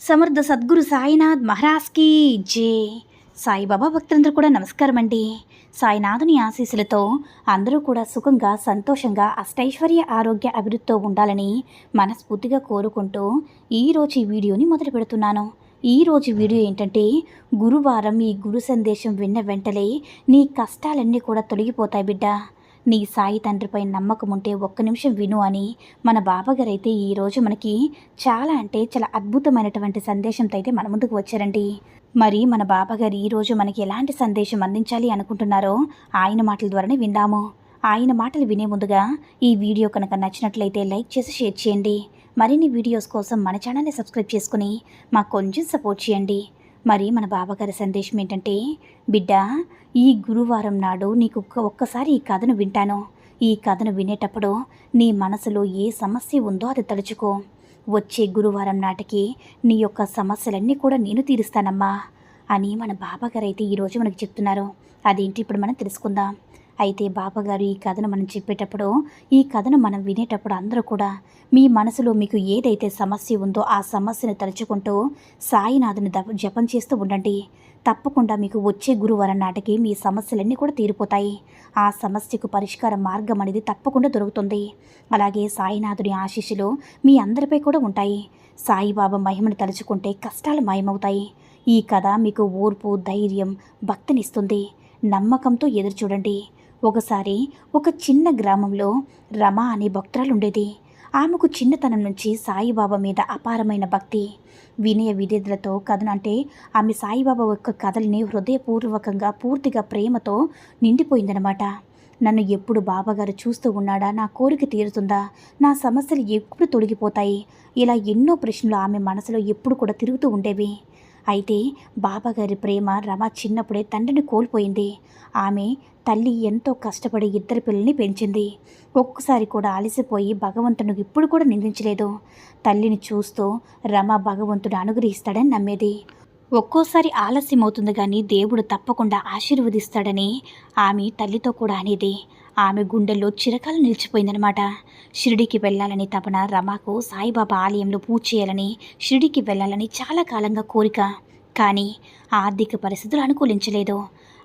సమర్థ సద్గురు సాయినాథ్ మహారాజ్కి జే. సాయిబాబా భక్తులందరూ కూడా నమస్కారం అండి సాయినాథుని ఆశీస్సులతో అందరూ కూడా సుఖంగా సంతోషంగా అష్టైశ్వర్య ఆరోగ్య అభివృద్ధితో ఉండాలని మనస్ఫూర్తిగా కోరుకుంటూ ఈరోజు ఈ వీడియోని మొదలు పెడుతున్నాను. ఈరోజు వీడియో ఏంటంటే గురువారం ఈ గురు సందేశం విన్న వెంటనే నీ కష్టాలన్నీ కూడా తొలగిపోతాయి బిడ్డ. నీ సాయి తండ్రిపై నమ్మకం ఉంటే ఒక్క నిమిషం విను అని మన బాబాగారు అయితే ఈరోజు మనకి చాలా అంటే చాలా అద్భుతమైనటువంటి సందేశంతో అయితే మన ముందుకు వచ్చారండి. మరి మన బాబాగారు ఈరోజు మనకి ఎలాంటి సందేశం అందించాలి అనుకుంటున్నారో ఆయన మాటల ద్వారానే విందాము. ఆయన మాటలు వినే ముందుగా ఈ వీడియో కనుక నచ్చినట్లయితే లైక్ చేసి షేర్ చేయండి. మరిన్ని వీడియోస్ కోసం మన ఛానల్ని సబ్స్క్రైబ్ చేసుకుని మాకు కొంచెం సపోర్ట్ చేయండి. మరి మన బాబాగారి సందేశం ఏంటంటే బిడ్డ ఈ గురువారం నాడు నీకు ఒక్క ఒక్కసారి ఈ కథను వింటాను. ఈ కథను వినేటప్పుడు నీ మనసులో ఏ సమస్య ఉందో అది తలుచుకో. వచ్చే గురువారం నాటికి నీ యొక్క సమస్యలన్నీ కూడా నేను తీరుస్తానమ్మా అని మన బాబాగారు అయితే ఈరోజు మనకు చెప్తున్నారు. అదేంటి ఇప్పుడు మనం తెలుసుకుందాం. అయితే బాబాగారు ఈ కథను మనం చెప్పేటప్పుడు ఈ కథను మనం వినేటప్పుడు అందరూ కూడా మీ మనసులో మీకు ఏదైతే సమస్య ఉందో ఆ సమస్యను తలుచుకుంటూ సాయినాథుని ద జపం చేస్తూ ఉండండి. తప్పకుండా మీకు వచ్చే గురువారం నాటికి మీ సమస్యలన్నీ కూడా తీరిపోతాయి. ఆ సమస్యకు పరిష్కార మార్గం అనేది తప్పకుండా దొరుకుతుంది. అలాగే సాయినాథుని ఆశీస్సులు మీ అందరిపై కూడా ఉంటాయి. సాయిబాబా మహిమను తలుచుకుంటే కష్టాలు మాయమవుతాయి. ఈ కథ మీకు ఓర్పు ధైర్యం భక్తినిస్తుంది. నమ్మకంతో ఎదురు చూడండి ఒకసారి ఒక చిన్న గ్రామంలో రమ అనే భక్తురాలు ఉండేది ఆమెకు చిన్నతనం నుంచి సాయిబాబా మీద అపారమైన భక్తి. వినయ విధేతలతో కథనంటే అంటే ఆమె సాయిబాబా యొక్క కథల్ని హృదయపూర్వకంగా పూర్తిగా ప్రేమతో నిండిపోయిందనమాట నన్ను ఎప్పుడు బాబాగారు చూస్తూ ఉన్నాడా? నా కోరిక తీరుతుందా? నా సమస్యలు ఎప్పుడు తొలగిపోతాయి? ఇలా ఎన్నో ప్రశ్నలు ఆమె మనసులో ఎప్పుడు కూడా తిరుగుతూ ఉండేవి. అయితే బాబాగారి ప్రేమ రమ చిన్నప్పుడే తండ్రిని కోల్పోయింది. ఆమె తల్లి ఎంతో కష్టపడి ఇద్దరు పిల్లల్ని పెంచింది. ఒక్కసారి కూడా అలసిపోయి భగవంతుని ఇప్పుడు కూడా నిందించలేదు. తల్లిని చూస్తూ రమ భగవంతుడు అనుగ్రహిస్తాడని నమ్మేది. ఒక్కోసారి ఆలస్యమవుతుంది కానీ దేవుడు తప్పకుండా ఆశీర్వదిస్తాడని ఆమె తల్లితో కూడా అనేది. ఆమె గుండెల్లో చిరకాలు నిలిచిపోయిందనమాట షిరిడికి వెళ్ళాలని తపన రమాకు సాయిబాబా ఆలయంలో పూజ చేయాలని షిరిడికి వెళ్ళాలని చాలా కాలంగా కోరిక. కానీ ఆర్థిక పరిస్థితులు అనుకూలించలేదు.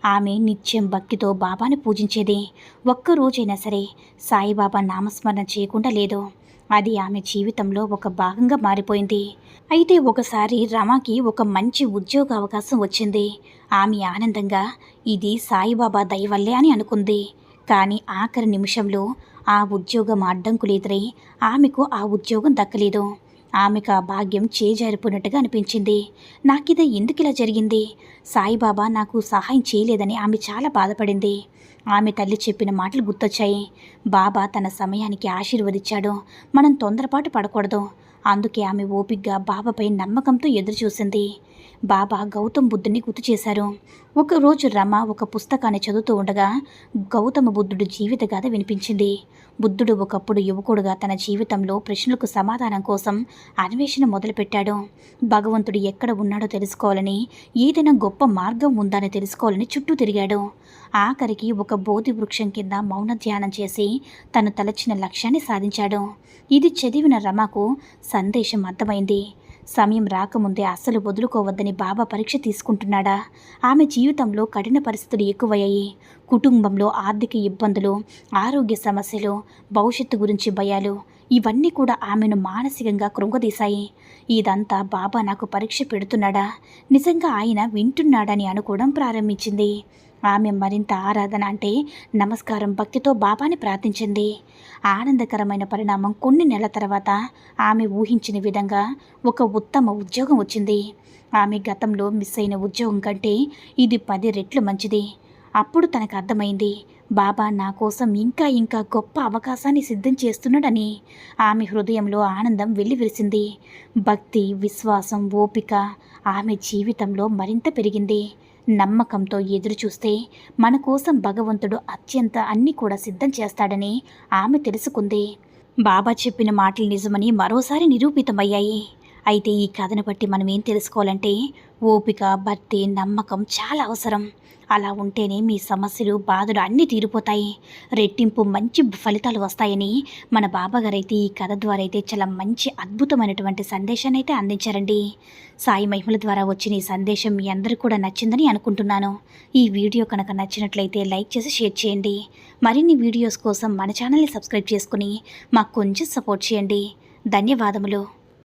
ఆమె నిత్యం భక్తితో బాబాని పూజించేది. ఒక్క రోజైనా సరే సాయిబాబా నామస్మరణ చేయకుండా లేదు. అది ఆమె జీవితంలో ఒక భాగంగా మారిపోయింది. అయితే ఒకసారి రమాకి ఒక మంచి ఉద్యోగ అవకాశం వచ్చింది. ఆమె ఆనందంగా ఇది సాయిబాబా దయవల్లే అని అనుకుంది. కానీ ఆఖరి నిమిషంలో ఆ ఉద్యోగం అడ్డంకులు ఎదురై ఆమెకు ఆ ఉద్యోగం దక్కలేదు. ఆమెకు ఆ భాగ్యం చేజారిపోయినట్టుగా అనిపించింది. నాకిదే ఎందుకు ఇలా జరిగింది? సాయిబాబా నాకు సహాయం చేయలేదని ఆమె చాలా బాధపడింది. ఆమె తల్లి చెప్పిన మాటలు గుర్తొచ్చాయి. బాబా తన సమయానికి ఆశీర్వదించాడు. మనం తొందరపాటు పడకూడదు. అందుకే ఆమె ఓపిగ్గా బాబాపై నమ్మకంతో ఎదురుచూసింది. బాబా గౌతమ్ బుద్ధుని గుర్తు చేశారు. ఒకరోజు రమ ఒక పుస్తకాన్ని చదువుతూ ఉండగా గౌతమ బుద్ధుడు జీవిత గాథ వినిపించింది. బుద్ధుడు ఒకప్పుడు యువకుడుగా తన జీవితంలో ప్రశ్నలకు సమాధానం కోసం అన్వేషణ మొదలుపెట్టాడు. భగవంతుడు ఎక్కడ ఉన్నాడో తెలుసుకోవాలని ఏదైనా గొప్ప మార్గం ఉందని తెలుసుకోవాలని చుట్టూ తిరిగాడు. ఆఖరికి ఒక బోధి వృక్షం కింద మౌన ధ్యానం చేసి తను తలచిన లక్ష్యాన్ని సాధించాడు. ఇది చదివిన రమకు సందేశం అర్థమైంది. సమయం రాకముందే అస్సలు వదులుకోవద్దని బాబా పరీక్ష తీసుకుంటున్నాడా? ఆమె జీవితంలో కఠిన పరిస్థితులు ఎక్కువయ్యాయి. కుటుంబంలో ఆర్థిక ఇబ్బందులు ఆరోగ్య సమస్యలు భవిష్యత్తు గురించి భయాలు ఇవన్నీ కూడా ఆమెను మానసికంగా కృంగదీశాయి. ఇదంతా బాబా నాకు పరీక్ష పెడుతున్నాడా? నిజంగా ఆయన వింటున్నాడని అనుకోవడం ప్రారంభించింది. ఆమె మరింత ఆరాధన అంటే నమస్కారం భక్తితో బాబాని ప్రార్థించింది. ఆనందకరమైన పరిణామం కొన్ని నెలల తర్వాత ఆమె ఊహించిన విధంగా ఒక ఉత్తమ ఉద్యోగం వచ్చింది. ఆమె గతంలో మిస్ అయిన ఉద్యోగం కంటే ఇది పది రెట్లు మంచిది. అప్పుడు తనకు అర్థమైంది బాబా నా కోసం ఇంకా ఇంకా గొప్ప అవకాశాన్ని సిద్ధం చేస్తున్నాడని. ఆమె హృదయంలో ఆనందం వెల్లివిరిసింది. భక్తి విశ్వాసం ఓపిక ఆమె జీవితంలో మరింత పెరిగింది. నమ్మకంతో ఎదురుచూస్తే మన కోసం భగవంతుడు అత్యంత అన్ని కూడా సిద్ధం చేస్తాడని ఆమె తెలుసుకుంది. బాబా చెప్పిన మాటలు నిజమని మరోసారి నిరూపితమయ్యాయి. అయితే ఈ కథను బట్టి మనం ఏం తెలుసుకోవాలంటే ఓపిక భక్తి నమ్మకం చాలా అవసరం. అలా ఉంటేనే మీ సమస్యలు బాధలు అన్నీ తీరిపోతాయి. రెట్టింపు మంచి ఫలితాలు వస్తాయని మన బాబాగారు అయితే ఈ కథ ద్వారా అయితే చాలా మంచి అద్భుతమైనటువంటి సందేశాన్ని అయితే అందించారండి. సాయి మహిమల ద్వారా వచ్చిన ఈ సందేశం మీ అందరికీ కూడా నచ్చిందని అనుకుంటున్నాను. ఈ వీడియో కనుక నచ్చినట్లయితే లైక్ చేసి షేర్ చేయండి. మరిన్ని వీడియోస్ కోసం మన ఛానల్ని సబ్స్క్రైబ్ చేసుకుని మాకు కొంచెం సపోర్ట్ చేయండి. ధన్యవాదములు.